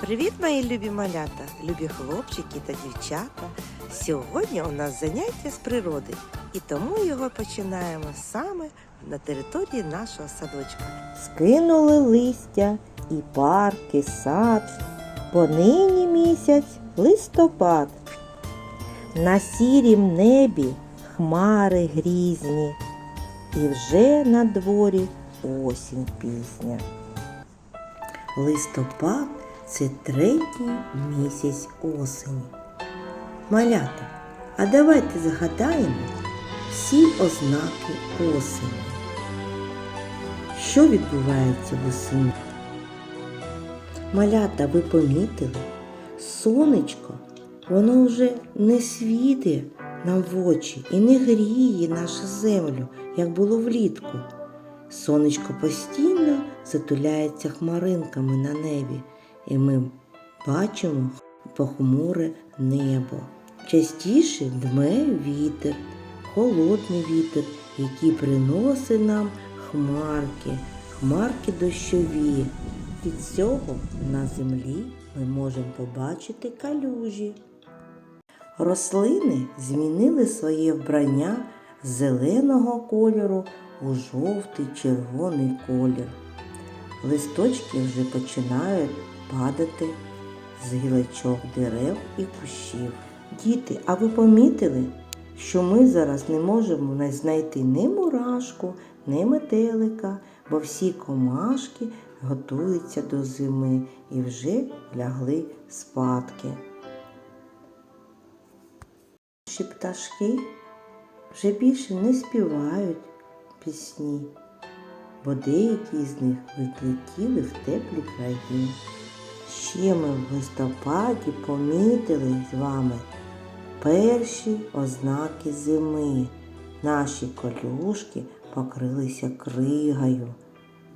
Привіт, мої любі малята, любі хлопчики та дівчата. Сьогодні у нас заняття з природи, і тому його починаємо саме на території нашого садочка. Скинули листя і парки, сад. Понині місяць листопад. На сірім небі хмари грізні, і вже на дворі осінь пісня. Листопад це третій місяць осені. Малята, а давайте згадаємо всі ознаки осені. Що відбувається восени? Малята, ви помітили? Сонечко, воно вже не світить нам в очі і не гріє нашу землю, як було влітку. Сонечко постійно затуляється хмаринками на небі, і ми бачимо похмуре небо. Частіше дме вітер, холодний вітер, який приносить нам хмарки, хмарки дощові. Від цього на землі ми можемо побачити калюжі. Рослини змінили своє вбрання з зеленого кольору у жовтий червоний колір. Листочки вже починають падати з гілочок дерев і кущів. Діти, а ви помітили, що ми зараз не можемо знайти ні мурашку, ні метелика, бо всі комашки готуються до зими і вже лягли спадки. Наші пташки вже більше не співають пісні, бо деякі з них відлетіли в теплі краї. Ще ми в листопаді помітили з вами перші ознаки зими. Наші колюшки покрилися кригою,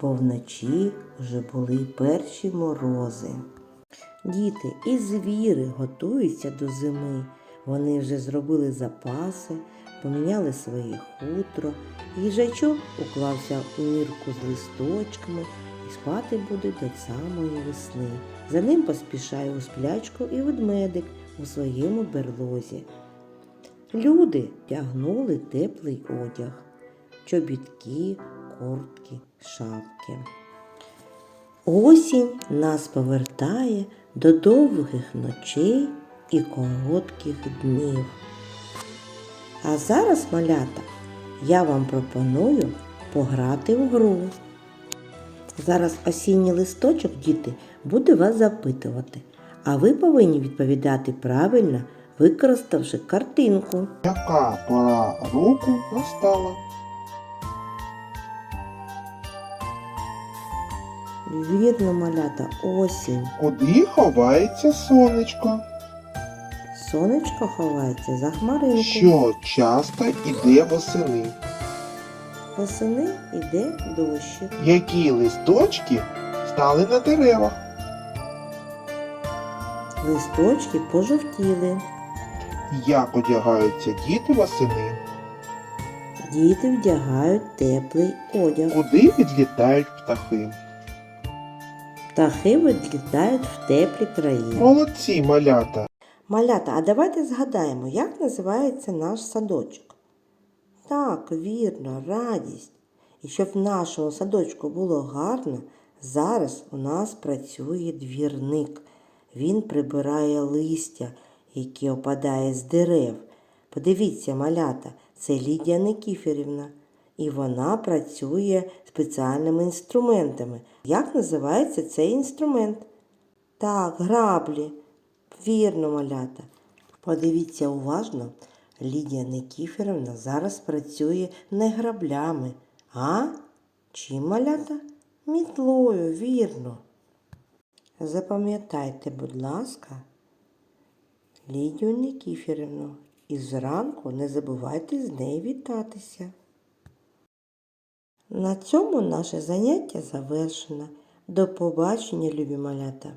бо вночі вже були перші морози. Діти і звіри готуються до зими. Вони вже зробили запаси, поміняли своє хутро. Їжачок уклався у нірку з листочками спати буде до самої весни. За ним поспішає у сплячку і ведмедик у своєму берлозі. Люди тягнули теплий одяг, чобітки, куртки, шапки. Осінь нас повертає до довгих ночей і коротких днів. А зараз, малята, я вам пропоную пограти в гру. Зараз осінній листочок, діти, буде вас запитувати, а ви повинні відповідати правильно, використавши картинку. Яка пора року настала? Вірно, малята, осінь. Куди ховається сонечко? Сонечко ховається за хмаринку. Що часто іде восени? Восени іде дощик. Які листочки стали на деревах? Листочки пожовтіли. Як одягаються діти восени? Діти вдягають теплий одяг. Куди відлітають птахи? Птахи відлітають в теплі краї. Молодці, малята! Малята, а давайте згадаємо, як називається наш садочок. Так, вірно, радість. І щоб в нашому садочку було гарно, зараз у нас працює двірник. Він прибирає листя, яке опадає з дерев. Подивіться, малята, це Лідія Никіферівна. І вона працює спеціальними інструментами. Як називається цей інструмент? Так, граблі. Вірно, малята. Подивіться уважно, Лідія Никіферівна зараз працює не граблями, а чим малята? Мітлою, вірно. Запам'ятайте, будь ласка, Лідію Никіферівну і зранку не забувайте з нею вітатися. На цьому наше заняття завершено. До побачення, любі малята!